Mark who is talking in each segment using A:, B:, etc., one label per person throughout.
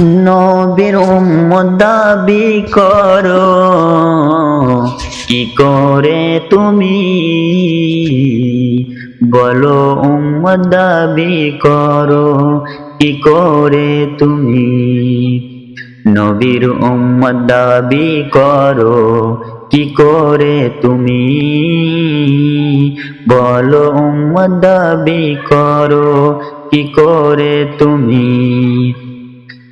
A: নবীর উম্মত দাবি করো। কি করে তুমি? বলো, উম্মত দাবি করো। কি করে তুমি? নবীর উম্মত দাবি করো। কি করে তুমি? বলো, উম্মত দাবি করো। কি করে তুমি?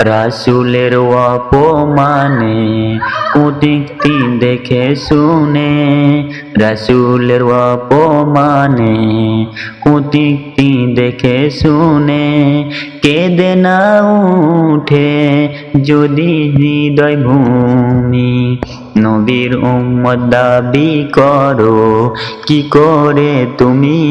A: রাসুলের অপমানে কুতিক্তি দেখে শুনে, রাসুলের অপমানে কুতিক্তি দেখে শুনে, কেঁদে না উঠে যদি হৃদয় ভূমি নবীর উম্মত দাবি করো, কি করে তুমি?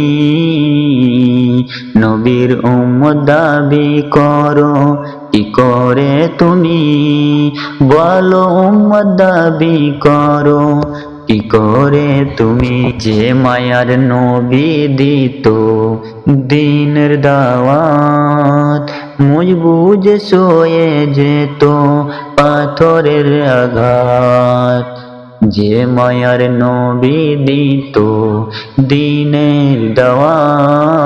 A: নবীর উম্মত দাবি করো কি করে তুমি? বলো দাবি করো। কি করে তুমি? যে মায়ার নবী দিত দিনের দাওয়াত, মুজবুজ সোয়ে যেত পাথরের আঘাত। যে মায়ার নবী দিত দিনের দাওয়াত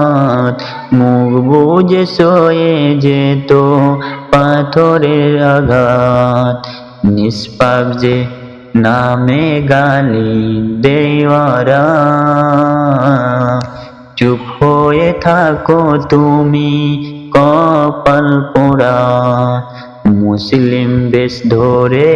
A: মুখ বুঝে সয়ে যেত পাথরের আঘাত। নিষ্পাপ যে নামে গালি দেওয়ারা। চুপ হয়ে থাকো তুমি কপাল পোড়া। মুসলিম বেশ ধরে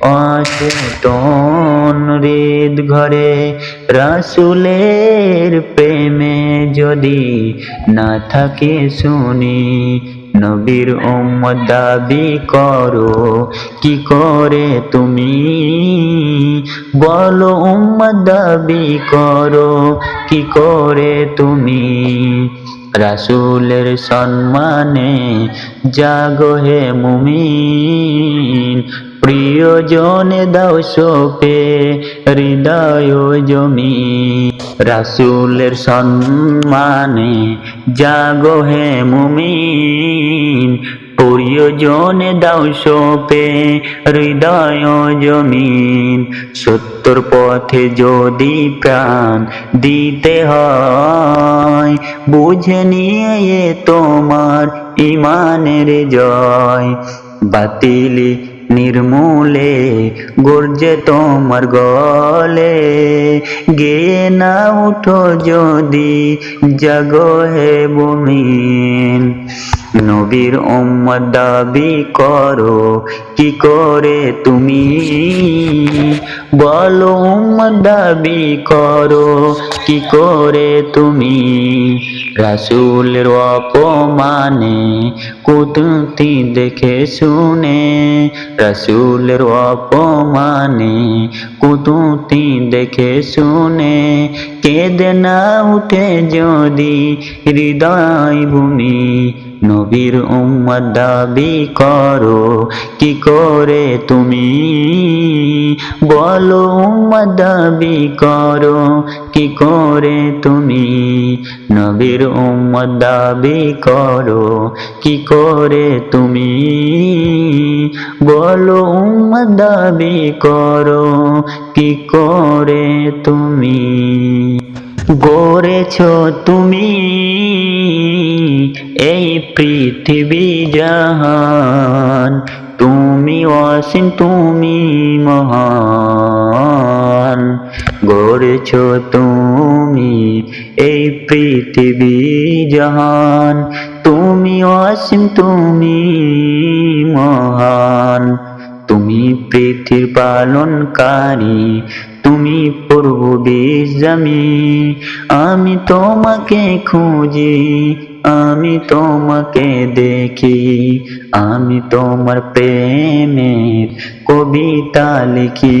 A: অচেতন হৃদ ঘরে, রাসুলের প্রেমে যদি না থাকে শুনি, নবীর উম্মত দাবি করো, কি করে তুমি? বলো উম্মত দাবি করো, কি করে তুমি? রাসুলের সম্মানে, জাগো হে মুমিন। প্রিয়জন দাও সোপে হৃদয় জমি রাসুলের সম্মানে, জাগো হে মুমিন। প্রিয়জনে দাও সোপে, হৃদয় জমিন। সত্যর পথে যদি প্রাণ দিতে হয়, বুঝে নিয়ে তোমার ইমানের জয়। বাতিলি নির্মূলে গর্জে তোমার গলে গে না উঠো যদি জাগো হে বুমিন নবীর উম্মত দাবি করো, কি করে তুমি? বলো দাবি করো, কি করে তুমি? রাসুলের অপমানে কুতুতি দেখে শুনে, রাসুলের অপমানে কুতুতি দেখে শুনে, কেঁদে না উঠে যদি হৃদয় ভূমি নবীর উম্মত দাবি করো, কি করে তুমি? বলো উম্মত দাবি করো, কি করে তুমি? নবীর উম্মত দাবি করো, কি করে তুমি? বলো উম্মত দাবি করো, কি করে তুমি? গড়েছ তুমি। এই পৃথিবী জাহান, তুমি অসীম, তুমি মহান। গড়েছ তুমি এই পৃথিবী জাহান, তুমি অসীম, তুমি মহান। তুমি পৃথিবীর পালনকারী, তুমি প্রভু বিজামি আমি তোমাকে খুঁজি আমি তোমাকে দেখি আমি তোমার প্রেমের কবিতা লিখি।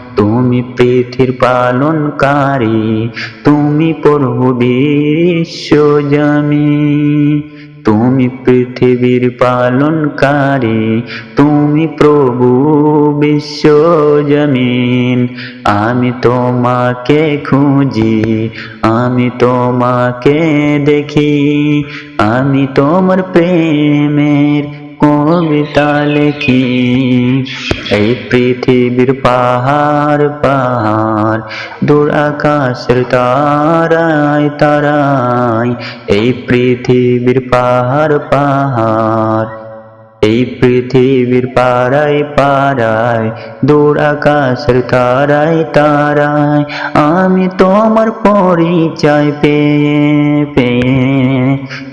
A: তুমি পৃথিবীর পালনকারী, তুমি প্রভু বিশ্বজামি তুমি পৃথিবীর পালনকারী, তুমি প্রভু বিশ্বজমিন আমি তোমাকে খুঁজি, আমি তোমাকে দেখি, আমি তোমার প্রেমের কবিতা লেখি এই পৃথিবীর পাহাড় পাহাড়, দূর আকাশের তারায় তারায়। এই পৃথিবীর পাহাড় পাহাড়, এই পৃথিবীর পাড়ায় পাড়ায়, দূর আকাশের তারায় তারায়। আমি তোমার পরিচয় পেয়ে পেয়ে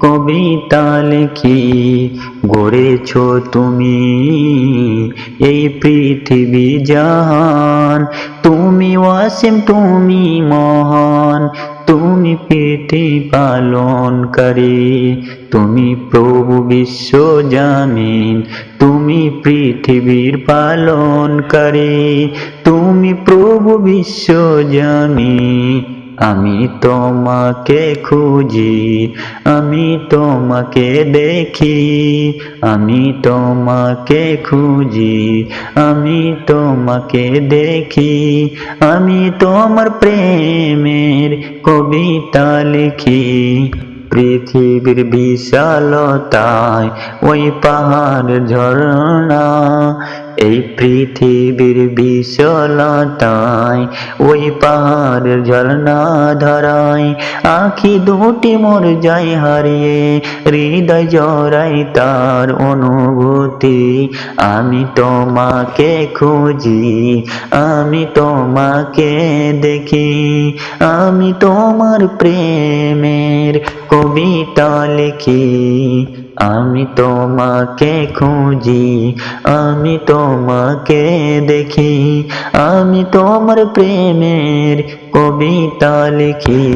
A: কবিতা লিখি গড়েছ তুমি? এই পৃথিবী জাহান, তুমি ওয়াসিম, তুমি মহান, তুমি পেটে পালনকারী, তুমি প্রভু বিশ্ব জামিন, তুমি পৃথিবীর পালনকারী, তুমি প্রভু বিশ্ব জামিন। আমি তোমাকে খুঁজি, আমি তোমাকে দেখি, আমি তোমাকে খুঁজি, আমি তোমাকে দেখি, আমি তোমার প্রেমের কবিতা লিখি। পৃথিবীর বিশালতায় ওই পাহাড় ঝর্ণা এই পৃথিবীর বিশালতায়, ওই পাহাড় ঝর্ণা ধরায়, আখি দুটি মোর যায় হারিয়ে, হৃদয় জড়াই তার অনুভূতি। আমি তোমাকে খুঁজি, আমি তোমাকে দেখি, আমি তোমার প্রেমের কবিতা লিখি। আমি তোমাকে খুঁজি আমি তোমাকে দেখি আমি তোমার প্রেমের কবিতা লিখি।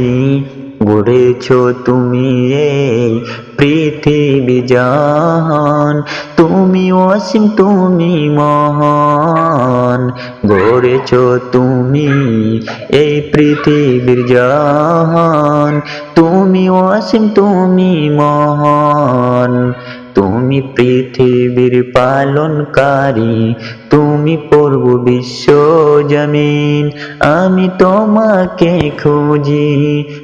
A: গড়েছ তুমি এই পৃথিবী জাহান, তুমি অসীম, তুমি মহান। গড়েছ তুমি এই পৃথিবীর জাহান, তুমি অসীম, তুমি মহান। তুমি পৃথিবীর পালনকারী, তুমি পূর্ব বিশ্ব জমিন, আমি তোমাকে খুঁজি।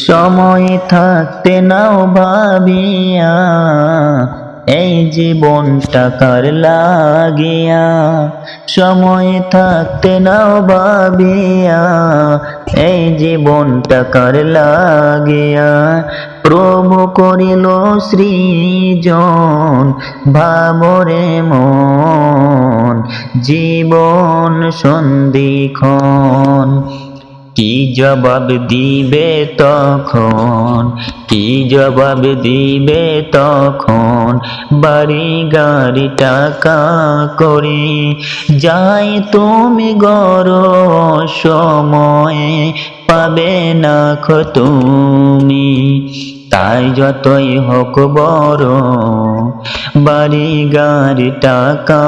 A: সময় থাকতে নাও ভাবিয়া, এই জীবনটা কার লাগিয়া? সময় থাকতে নাও ভাবিয়া, এই জীবনটা কার লাগিয়া? প্রভু করিল সৃজন ভাবরে মন, জীবন সন্ধিক্ষণ। কি জবাব দিবে তখন? কি জবাব দিবে তখন? বাড়ি গাড়ি টাকা করে যাই তুমি গর সময়ে, পাবে না তুমি। তাই যতই হোক বড়, বাড়ি গাড়ি টাকা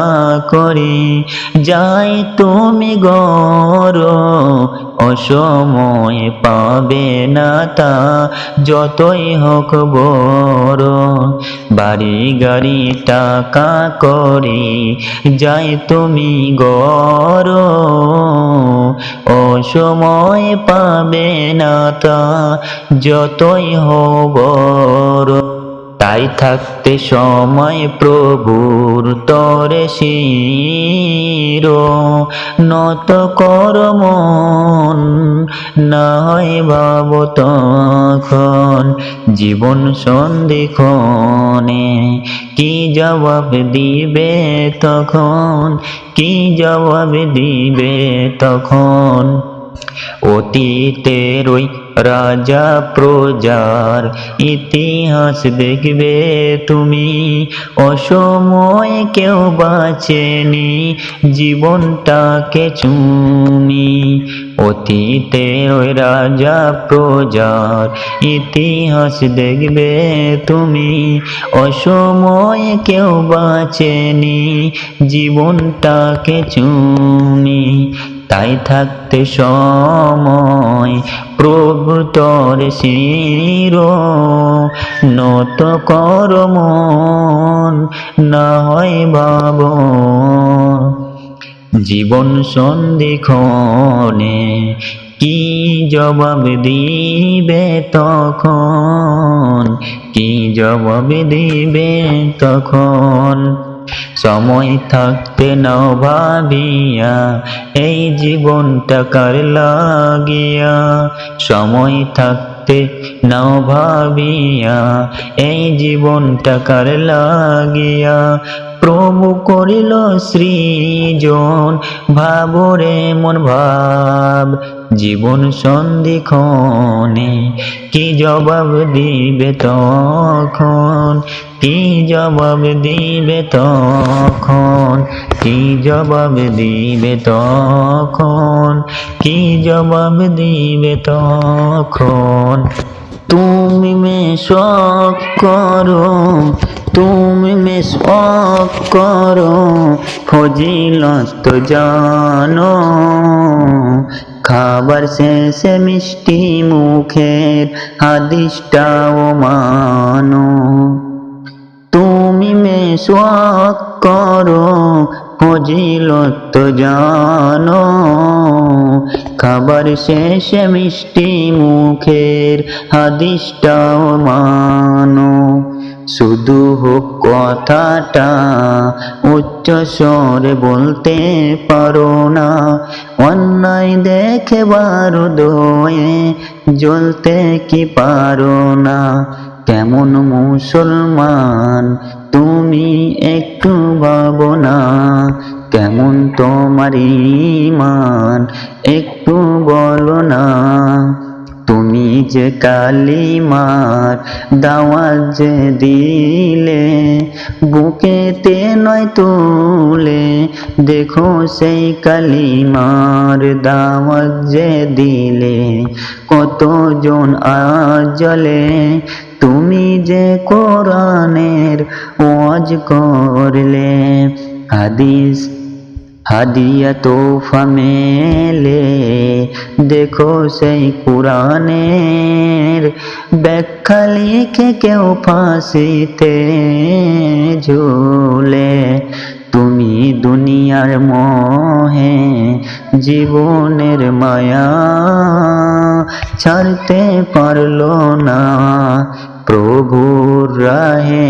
A: করে যাই তুমি গর অসময়ে পাবে না তা, যতই হোক বড়। বাড়ি গাড়ি টাকা করে যাই তুমি গড় অসময় পাবে না তা, যতই হোক বড়। তাই থাকতে সময় প্রভুর তরে শির। নত কর মন, না হয় ভাব তখন জীবন সন্ধিক্ষণে। কি জবাব দিবে তখন? কি জবাব দিবে তখন? অতীতের ওই রাজা প্রজার ইতিহাস দেখবে তুমি। অসময় কেউ বাঁচেনি, জীবনটাকে চুমি অতীতের ওই রাজা প্রজার ইতিহাস দেখবে তুমি। অসময় কেউ বাঁচেনি, জীবনটাকে চুমি তাই থাকতে সময় প্রভু তোর শির নত কর মন, না হয় ভাব। জীবন সন্ধিক্ষণে কি জবাব দিবে তখন? কি জবাব দিবে তখন? সময় থাকতে নাও ভাবিয়া এই জীবনটা কার লাগিয়া? সময় থাকতে নাও ভাবিয়া এই জীবনটা কার লাগিয়া? প্রভু করিল সৃজন ভাবরে মন ভাব জীবন সন্ধিক্ষণে কি জবাব দিবে তখন? কি জবাব দিবে তখন? কি জবাব দিবে তখন? কি জবাব দিবে তখন? তুমি মে শখ করো তুমি মে শখ করো ফজিলত জানো। খাবার শেষে মিষ্টি মুখের হাদিসটাও মানো। তুমি মে শখ করো, ফজিলত জানো। খাবার শেষে মিষ্টি মুখের হাদিসটাও মানো। শুধু হোক কথাটা উচ্চ স্বরে বলতে পারো না। অন্যায় দেখে বারো দয়ে জ্বলতে কি পারো না? কেমন মুসলমান তুমি একটু ভাবো না। কেমন তোমার ইমান একটু বলো না। তুমি যে কালিমার দাওয়াত যে দিলে, বুকেতে নয় তুলে দেখো সেই কালিমার দাওয়াত যে দিলে, কতজন আজ জ্বলে তুমি যে কোরআনের ওয়াজ করলে, হাদিস হাদিয়া তোফা মেলে, দেখো সেই কোরআনের ব্যাখ্যা লিখে কেউ ফাঁসিতে ঝুলে। তুমি দুনিয়ার মোহে, জীবনের মায়া ছাড়তে পারল না। প্রভুর রাহে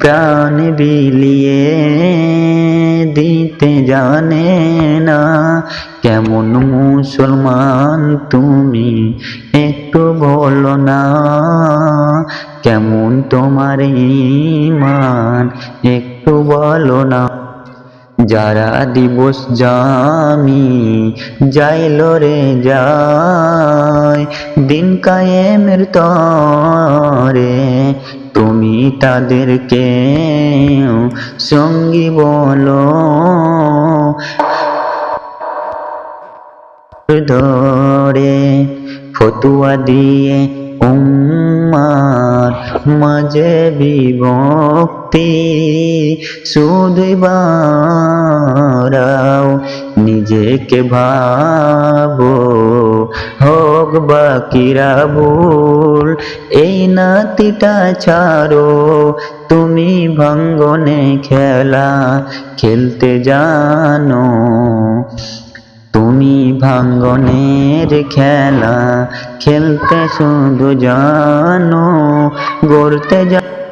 A: প্রাণ বিলিয়ে দিতে জানে না। কেমন মুসলমান তুমি একটু বলো না। কেমন তোমার ইমান একটু বলো না। যারা দিবস জামি, যাইল রে যায় দিন কায়েমের তরে। তুমি তাদেরকে সঙ্গী বলো। ধরে ফতুয়া দিয়ে উম তোমার মাঝে বিভক্তি শুধু বাড়াও নিজেকে ভাবো, হোক বাকিরা ভুল, এই নাতিটা ছাড়ো। তুমি ভাঙ্গনে খেলা, খেলতে জানো। তুমি ভাঙ্গনের খেলা খেলতে শুধু জানো গড়তে জানো